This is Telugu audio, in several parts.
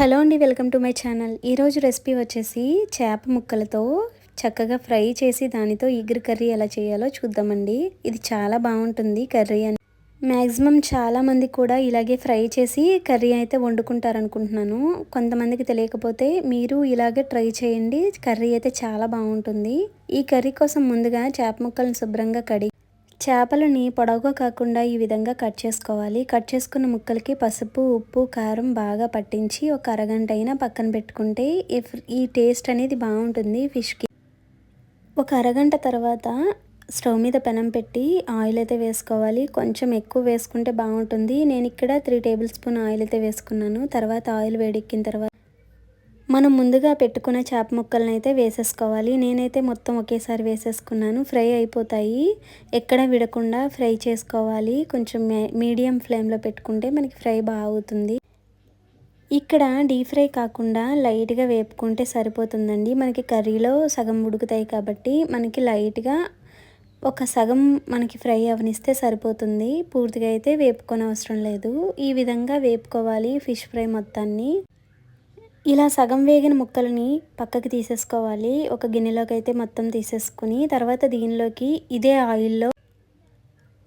హలో అండి వెల్కమ్ టు మై ఛానల్. ఈరోజు రెసిపీ వచ్చేసి చేప ముక్కలతో చక్కగా ఫ్రై చేసి దానితో ఈగిరి కర్రీ ఎలా చేయాలో చూద్దామండి. ఇది చాలా బాగుంటుంది కర్రీ అని. మ్యాక్సిమం చాలామంది కూడా ఇలాగే ఫ్రై చేసి కర్రీ అయితే వండుకుంటారనుకుంటున్నాను. కొంతమందికి తెలియకపోతే మీరు ఇలాగే ట్రై చేయండి కర్రీ అయితే చాలా బాగుంటుంది. ఈ కర్రీ కోసం ముందుగా చేప ముక్కలను శుభ్రంగా కడిగి చేపలని పొడవుగా కాకుండా ఈ విధంగా కట్ చేసుకోవాలి. కట్ చేసుకున్న ముక్కలకి పసుపు ఉప్పు కారం బాగా పట్టించి ఒక అరగంట అయినా పక్కన పెట్టుకుంటే ఈ టేస్ట్ అనేది బాగుంటుంది ఫిష్కి. ఒక అరగంట తర్వాత స్టవ్ మీద పెనం పెట్టి ఆయిల్ అయితే వేసుకోవాలి. కొంచెం ఎక్కువ వేసుకుంటే బాగుంటుంది. నేను ఇక్కడ త్రీ టేబుల్ స్పూన్ ఆయిల్ అయితే వేసుకున్నాను. తర్వాత ఆయిల్ వేడెక్కిన తర్వాత మనం ముందుగా పెట్టుకున్న చేప ముక్కలను అయితే వేసేసుకోవాలి. నేనైతే మొత్తం ఒకేసారి వేసేసుకున్నాను. ఫ్రై అయిపోతాయి. ఎక్కడ విడకుండా ఫ్రై చేసుకోవాలి. కొంచెం మీడియం ఫ్లేమ్లో పెట్టుకుంటే మనకి ఫ్రై బాగుతుంది. ఇక్కడ డీప్ ఫ్రై కాకుండా లైట్గా వేపుకుంటే సరిపోతుందండి. మనకి కర్రీలో సగం ఉడుకుతాయి కాబట్టి మనకి లైట్గా ఒక సగం మనకి ఫ్రై అవనిస్తే సరిపోతుంది. పూర్తిగా అయితే వేపుకొని అవసరం లేదు. ఈ విధంగా వేపుకోవాలి ఫిష్ ఫ్రై మొత్తాన్ని. ఇలా సగం వేగిన ముక్కలని పక్కకి తీసేసుకోవాలి. ఒక గిన్నెలోకి అయితే మొత్తం తీసేసుకుని తర్వాత దీనిలోకి ఇదే ఆయిల్లో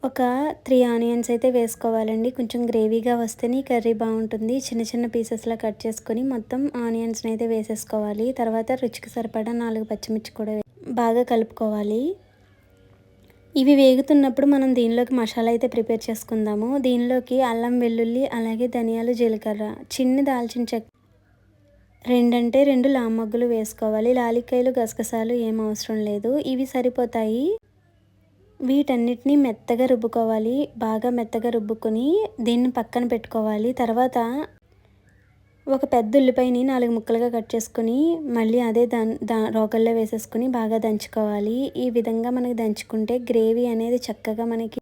ఒక త్రీ ఆనియన్స్ అయితే వేసుకోవాలండి. కొంచెం గ్రేవీగా వస్తేనే కర్రీ బాగుంటుంది. చిన్న చిన్న పీసెస్లా కట్ చేసుకొని మొత్తం ఆనియన్స్ని అయితే వేసేసుకోవాలి. తర్వాత రుచికి సరిపడా నాలుగు పచ్చిమిర్చి కూడా బాగా కలుపుకోవాలి. ఇవి వేగుతున్నప్పుడు మనం దీనిలోకి మసాలా అయితే ప్రిపేర్ చేసుకుందాము. దీనిలోకి అల్లం వెల్లుల్లి అలాగే ధనియాలు జీలకర్ర చిన్న దాల్చిన చెక్క రెండంటే రెండు లామగ్గులు వేసుకోవాలి. లాలికాయలు గసగసాలు ఏం అవసరం లేదు. ఇవి సరిపోతాయి. వీటన్నిటిని మెత్తగా రుబ్బుకోవాలి. బాగా మెత్తగా రుబ్బుకొని దీన్ని పక్కన పెట్టుకోవాలి. తర్వాత ఒక పెద్ద ఉల్లిపాయని నాలుగు ముక్కలుగా కట్ చేసుకొని మళ్ళీ అదే దన్ దా రోగల్లో వేసేసుకుని బాగా దంచుకోవాలి. ఈ విధంగా మనకి దంచుకుంటే గ్రేవీ అనేది చక్కగా మనకి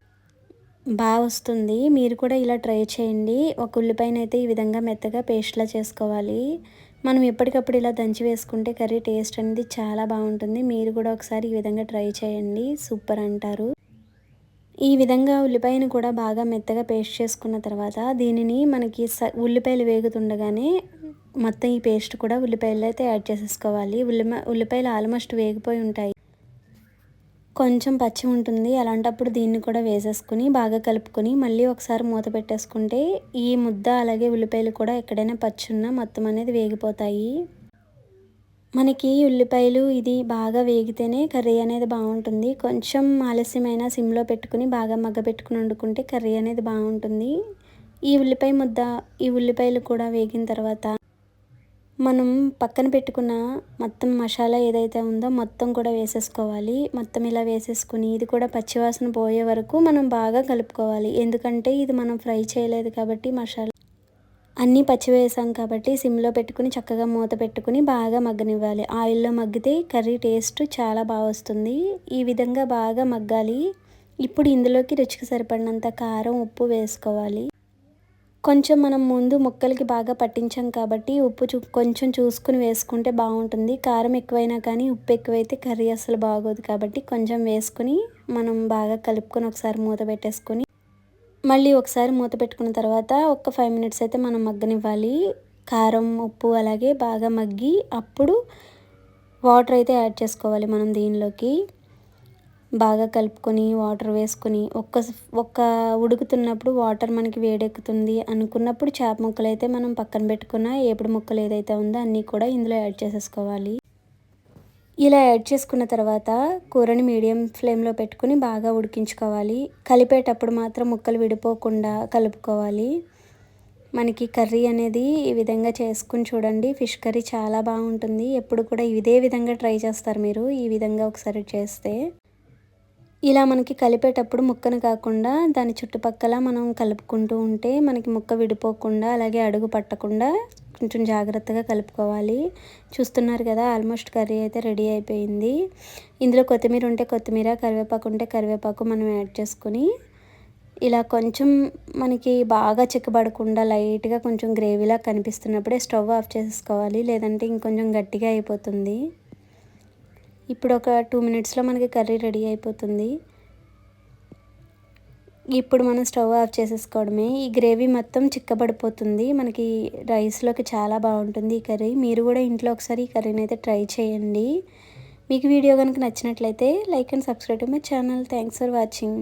బాగా వస్తుంది. మీరు కూడా ఇలా ట్రై చేయండి. ఒక ఉల్లిపాయనైతే ఈ విధంగా మెత్తగా పేస్ట్లా చేసుకోవాలి. మనం ఎప్పటికప్పుడు ఇలా దంచి వేసుకుంటే కర్రీ టేస్ట్ అనేది చాలా బాగుంటుంది. మీరు కూడా ఒకసారి ఈ విధంగా ట్రై చేయండి. సూపర్ అంటారు. ఈ విధంగా ఉల్లిపాయను కూడా బాగా మెత్తగా పేస్ట్ చేసుకున్న తర్వాత దీనిని మనకి స ఉల్లిపాయలు వేగుతుండగానే మొత్తం ఈ పేస్ట్ కూడా ఉల్లిపాయలు అయితే యాడ్ చేసేసుకోవాలి. ఉల్లిమ ఉల్లిపాయలు ఆల్మోస్ట్ వేగిపోయి ఉంటాయి. కొంచెం పచ్చి ఉంటుంది. అలాంటప్పుడు దీన్ని కూడా వేసేసుకుని బాగా కలుపుకొని మళ్ళీ ఒకసారి మూత పెట్టేసుకుంటే ఈ ముద్ద అలాగే ఉల్లిపాయలు కూడా ఎక్కడైనా పచ్చున్నా మొత్తం అనేది వేగిపోతాయి. మనకి ఉల్లిపాయలు ఇది బాగా వేగితేనే కర్రీ అనేది బాగుంటుంది. కొంచెం ఆలస్యమైన సిమ్లో పెట్టుకుని బాగా మగ్గ పెట్టుకుని వండుకుంటే కర్రీ అనేది బాగుంటుంది. ఈ ఉల్లిపాయ ముద్ద ఈ ఉల్లిపాయలు కూడా వేగిన తర్వాత మనం పక్కన పెట్టుకున్న మొత్తం మసాలా ఏదైతే ఉందో మొత్తం కూడా వేసేసుకోవాలి. మొత్తం ఇలా వేసేసుకుని ఇది కూడా పచ్చివాసన పోయే వరకు మనం బాగా కలుపుకోవాలి. ఎందుకంటే ఇది మనం ఫ్రై చేయలేదు కాబట్టి మసాలా అన్నీ పచ్చి వేసాం కాబట్టి సిమ్లో పెట్టుకుని చక్కగా మూత పెట్టుకుని బాగా మగ్గనివ్వాలి. ఆయిల్లో మగ్గితే కర్రీ టేస్ట్ చాలా బాగా వస్తుంది. ఈ విధంగా బాగా మగ్గాలి. ఇప్పుడు ఇందులోకి రుచికి సరిపడినంత కారం ఉప్పు వేసుకోవాలి. కొంచెం మనం ముందు ముక్కలకి బాగా పట్టించాం కాబట్టి ఉప్పు చూ కొంచెం చూసుకుని వేసుకుంటే బాగుంటుంది. కారం ఎక్కువైనా కానీ ఉప్పు ఎక్కువైతే కర్రీ అసలు బాగోదు కాబట్టి కొంచెం వేసుకుని మనం బాగా కలుపుకొని ఒకసారి మూత పెట్టేసుకొని మళ్ళీ ఒకసారి మూత పెట్టుకున్న తర్వాత ఒక ఫైవ్ మినిట్స్ అయితే మనం మగ్గనివ్వాలి. కారం ఉప్పు అలాగే బాగా మగ్గి అప్పుడు వాటర్ అయితే యాడ్ చేసుకోవాలి మనం దీనిలోకి. బాగా కలుపుకొని వాటర్ వేసుకొని ఒక్క ఒక్క ఉడుకుతున్నప్పుడు వాటర్ మనకి వేడెక్కుతుంది అనుకున్నప్పుడు చేప ముక్కలు అయితే మనం పక్కన పెట్టుకున్న ఏపుడు ముక్కలు ఏదైతే ఉందో అన్నీ కూడా ఇందులో యాడ్ చేసేసుకోవాలి. ఇలా యాడ్ చేసుకున్న తర్వాత కూరని మీడియం ఫ్లేమ్లో పెట్టుకుని బాగా ఉడికించుకోవాలి. కలిపేటప్పుడు మాత్రం ముక్కలు విడిపోకుండా కలుపుకోవాలి. మనకి కర్రీ అనేది ఈ విధంగా చేసుకుని చూడండి ఫిష్ కర్రీ చాలా బాగుంటుంది. ఎప్పుడు కూడా ఇదే విధంగా ట్రై చేస్తారు మీరు ఈ విధంగా ఒకసారి చేస్తే. ఇలా మనకి కలిపేటప్పుడు ముక్కను కాకుండా దాని చుట్టుపక్కల మనం కలుపుకుంటూ ఉంటే మనకి ముక్క విడిపోకుండా అలాగే అడుగు పట్టకుండా కొంచెం జాగ్రత్తగా కలుపుకోవాలి. చూస్తున్నారు కదా ఆల్మోస్ట్ కర్రీ అయితే రెడీ అయిపోయింది. ఇందులో కొత్తిమీర ఉంటే కొత్తిమీర కరివేపాకు ఉంటే కరివేపాకు మనం యాడ్ చేసుకొని ఇలా కొంచెం మనకి బాగా చిక్కబడకుండా లైట్గా కొంచెం గ్రేవీలా కనిపిస్తున్నప్పుడే స్టవ్ ఆఫ్ చేసుకోవాలి లేదంటే ఇంకొంచెం గట్టిగా అయిపోతుంది. ఇప్పుడు ఒక టూ మినిట్స్లో మనకి కర్రీ రెడీ అయిపోతుంది. ఇప్పుడు మనం స్టవ్ ఆఫ్ చేసేసుకోవడమే. ఈ గ్రేవీ మొత్తం చిక్కబడిపోతుంది. మనకి రైస్లోకి చాలా బాగుంటుంది ఈ కర్రీ. మీరు కూడా ఇంట్లో ఒకసారి ఈ కర్రీని అయితే ట్రై చేయండి. మీకు వీడియో కనుక నచ్చినట్లయితే like and subscribe my channel. Thanks for watching.